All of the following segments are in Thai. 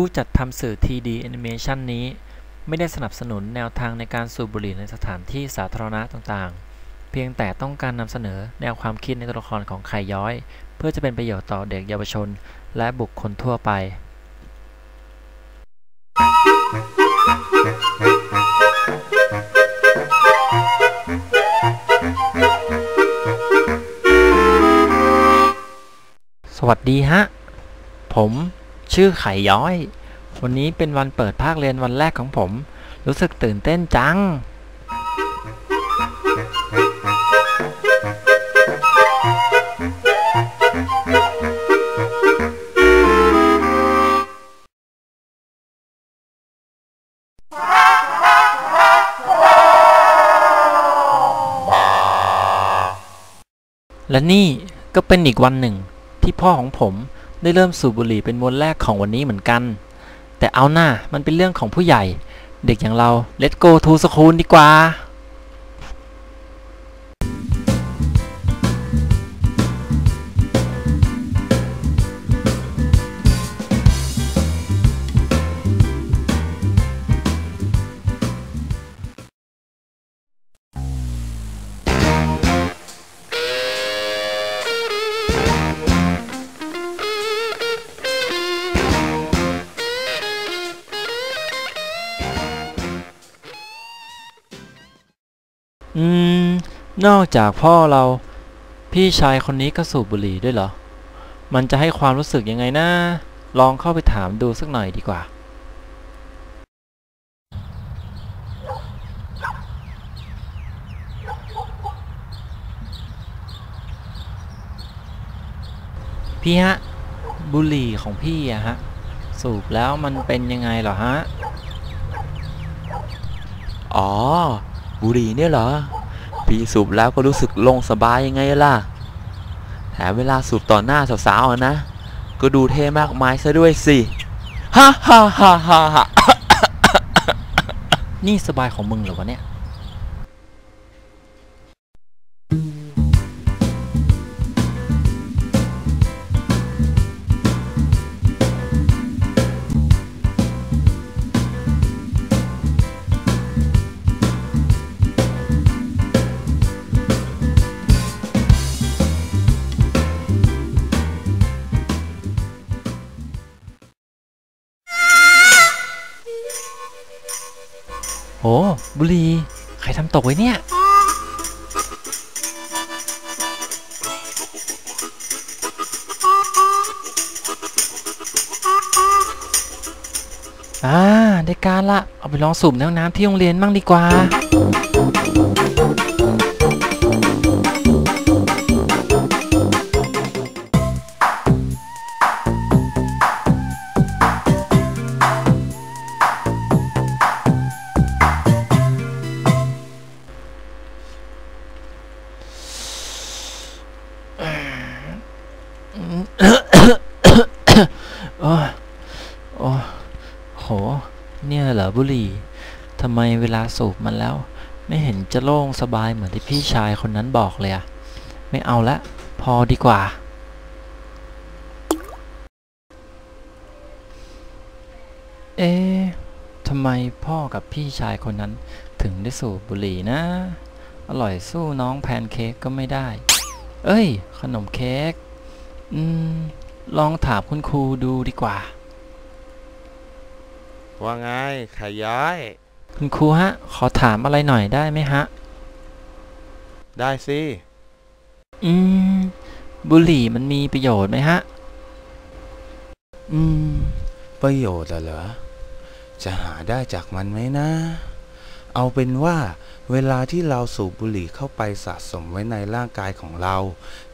ผู้จัดทำสื่อ 3D Animation นี้ ไม่ได้สนับสนุนแนวทางในการสูบบุหรี่ในสถานที่สาธารณะต่างๆ เพียงแต่ต้องการนำเสนอแนวความคิดในตัวละครของไข่ย้อย เพื่อจะเป็นประโยชน์ต่อเด็กเยาวชน และบุคคลทั่วไป สวัสดีฮะ ผม ชื่อไข่ย้อย วันนี้เป็นวันเปิดภาคเรียนวันแรกของผม รู้สึกตื่นเต้นจัง และนี่ก็เป็นอีกวันหนึ่งที่พ่อของผม ได้เริ่มสูบบุหรี่เป็นมวนแรกของวันนี้เหมือนกัน แต่เอาหน้ามันเป็นเรื่องของผู้ใหญ่ เด็กอย่างเราเลตโกทูสคูลดีกว่า นอกจากพ่อเรา พี่ชายคนนี้ก็สูบบุหรี่ด้วยเหรอ มันจะให้ความรู้สึกยังไงนะ ลองเข้าไปถามดูสักหน่อยดีกว่า พี่ฮะ บุหรี่ของพี่อะฮะ สูบแล้วมันเป็นยังไงเหรอฮะ อ๋อ บุหรี่เนี่ยเหรอ พี่สูบแล้วก็รู้สึกโลงสบายยังไงล่ะแถมเวลาสูบต่อหน้าสาวๆอะนะ ก็ดูเท่มากมายซะด้วยสิฮ่าฮ่าฮ่าฮ่านี่สบายของมึงเหรอวะเนี่ย โอ้บุรี ใครทำตกไว้เนี่ย อ่า ได้การละ เอาไปลองสูบในห้องน้ำที่โรงเรียนมั่งดีกว่า หรี่ทำไมเวลาสูบมันแล้ว ไม่เห็นจะโล่งสบายเหมือนที่พี่ชายคนนั้นบอกเลยอะไม่เอาละ พอดีกว่า เอ๊ะทำไมพ่อกับพี่ชายคนนั้นถึงได้สูบบุหรี่นะ อร่อยสู้น้องแพนเค้กก็ไม่ได้ เอ้ย ขนมเค้ก อืม ลองถามคุณครูดูดีกว่า ว่าไงไข่ย้อย คุณครูฮะ ขอถามอะไรหน่อยได้ไหมฮะ ได้สิ อืม บุหรี่มันมีประโยชน์ไหมฮะ อืม ประโยชน์อะเหรอ จะหาได้จากมันไหมนะ เอาเป็นว่าเวลาที่เราสูบบุหรี่เข้าไปสะสมไว้ในร่างกายของเรา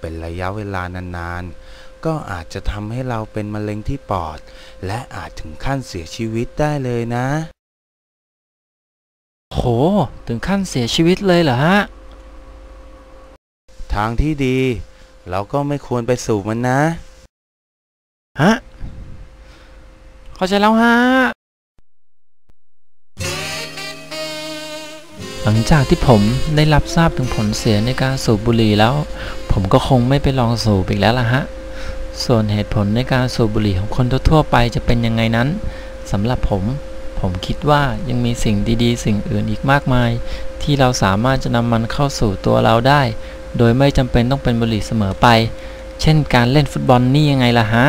เป็นระยะเวลานานๆ ก็อาจจะทำให้เราเป็นมะเร็งที่ปอด และอาจถึงขั้นเสียชีวิตได้เลยนะ โห ถึงขั้นเสียชีวิตเลยเหรอฮะ ทางที่ดี เราก็ไม่ควรไปสูบมันนะ ฮะ เข้าใจแล้วฮะ หลังจากที่ผมได้รับทราบถึงผลเสียในการสูบบุหรี่แล้ว ผมก็คงไม่ไปลองสูบอีกแล้วล่ะฮะ ส่วนเหตุผลในการสูบบุหรี่ของคนทั่วๆไปจะเป็นยังไงนั้นสำหรับผม ผมคิดว่ายังมีสิ่งดีๆ สิ่งอื่นอีกมากมาย ที่เราสามารถจะนำมันเข้าสู่ตัวเราได้ โดยไม่จำเป็นต้องเป็นบุหรี่เสมอไป เช่นการเล่นฟุตบอลนี่ยังไงล่ะฮะ